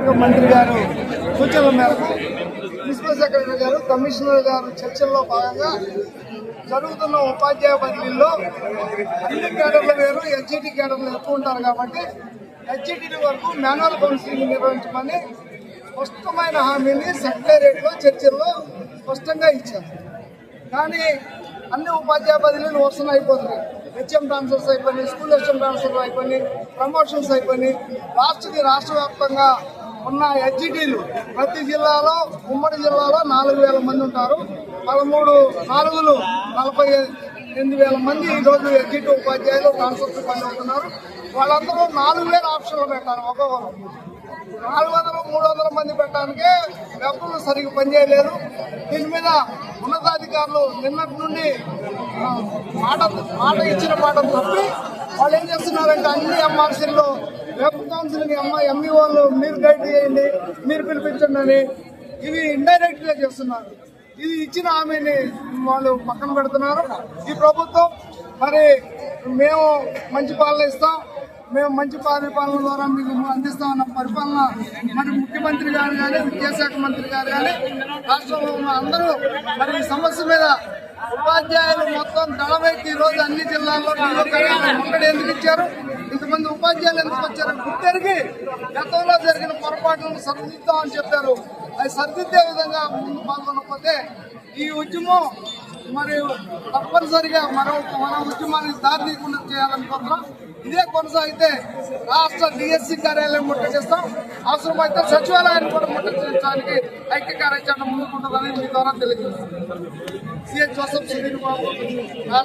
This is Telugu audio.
శాఖ మంత్రి గారు సూచనల మేరకు ప్రిన్సిపల్ సెక్రటరీ గారు కమిషనర్ గారు చర్చల్లో భాగంగా జరుగుతున్న ఉపాధ్యాయ బదిలీలో అన్ని కేడర్లు వేరు హెచ్ఈటీ కేడర్లు ఎక్కువ ఉంటారు కాబట్టి హెచ్ఈటీ వరకు మాన్యువల్ కౌన్సిలింగ్ నిర్వహించమని స్పష్టమైన హామీని సెక్రటేరియట్లో చర్చల్లో స్పష్టంగా ఇచ్చారు. కానీ అన్ని ఉపాధ్యాయ బదిలీలు వర్షం అయిపోతున్నాయి. హెచ్ఎం ట్రాన్స్ఫర్స్ అయిపోయినాయి స్కూల్ హెచ్ఎం ట్రాన్స్ఫర్ అయిపోయినాయి ప్రమోషన్స్ అయిపోయినాయి. రాష్ట్రకి రాష్ట్ర వ్యాప్తంగా ఉన్న హెచ్డిలు ప్రతి జిల్లాలో ఉమ్మడి జిల్లాలో నాలుగు వేల మంది ఉంటారు. పదమూడు నాలుగులు నలభై ఎనిమిది వేల మంది ఈరోజు హెచ్డి ఉపాధ్యాయులు ట్రాన్స్ఫర్ పని అవుతున్నారు వాళ్ళందరూ నాలుగు వేల ఆప్షన్లు పెట్టారు ఒక్కొక్కరు. నాలుగు వందలు మూడు వందల మంది పెట్టడానికి వెబ్బులు సరిగ్గా పనిచేయలేదు. దీని మీద ఉన్నతాధికారులు నిన్నటి నుండి మాట మాట ఇచ్చిన మాట తప్పి వాళ్ళు ఏం చేస్తున్నారంటే అన్ని ఎంఆర్సీల్లో వెబ్ కౌన్సిలింగ్ ఎమ్మ ఎంఈఓలు మీరు గైడ్ చేయండి మీరు పిలిపించండి అని ఇవి ఇండైరెక్ట్గా చేస్తున్నారు. ఇది ఇచ్చిన హామీని వాళ్ళు పక్కన పెడుతున్నారు. ఈ ప్రభుత్వం మరి మేము మంచి పాలన ఇస్తాం. మేము మంచి పరిపాలన ద్వారా మీకు అందిస్తామన్న పరిపాలన మరి ముఖ్యమంత్రి గారు కానీ విద్యాశాఖ మంత్రి గారు కానీ రాష్ట్రంలో అందరూ మరి ఈ సమస్య మీద ఉపాధ్యాయులు మొత్తం దళవైకి ఈరోజు రోజు అన్ని జిల్లాల్లో నిల్వ ఎందుకు ఇచ్చారు? ఇంతమంది ఉపాధ్యాయులు ఎందుకు వచ్చారు? గుర్తెరిగి గతంలో జరిగిన పొరపాట్లను సరిదిద్దామని చెప్పారు. అది సరిదిద్దే విధంగా ముందు పాల్గొనకపోతే ఈ ఉద్యమం మరియు తప్పనిసరిగా మనం మన ఉద్యమాన్ని దారి తీయకుండా చేయాలనుకుంటున్నాం ఇదే కొనసాగితే రాష్ట్ర డిఎస్సి కార్యాలయం ముట్టడిస్తాం అవసరమైతే సచివాలయాన్ని కూడా ముట్టడించడానికి ఐక్య కార్యాచరణ ముందుకుంటుందని మీ ద్వారా తెలియజేస్తాం సిహెచ్ జోసఫ్ సుధీర్ బాబు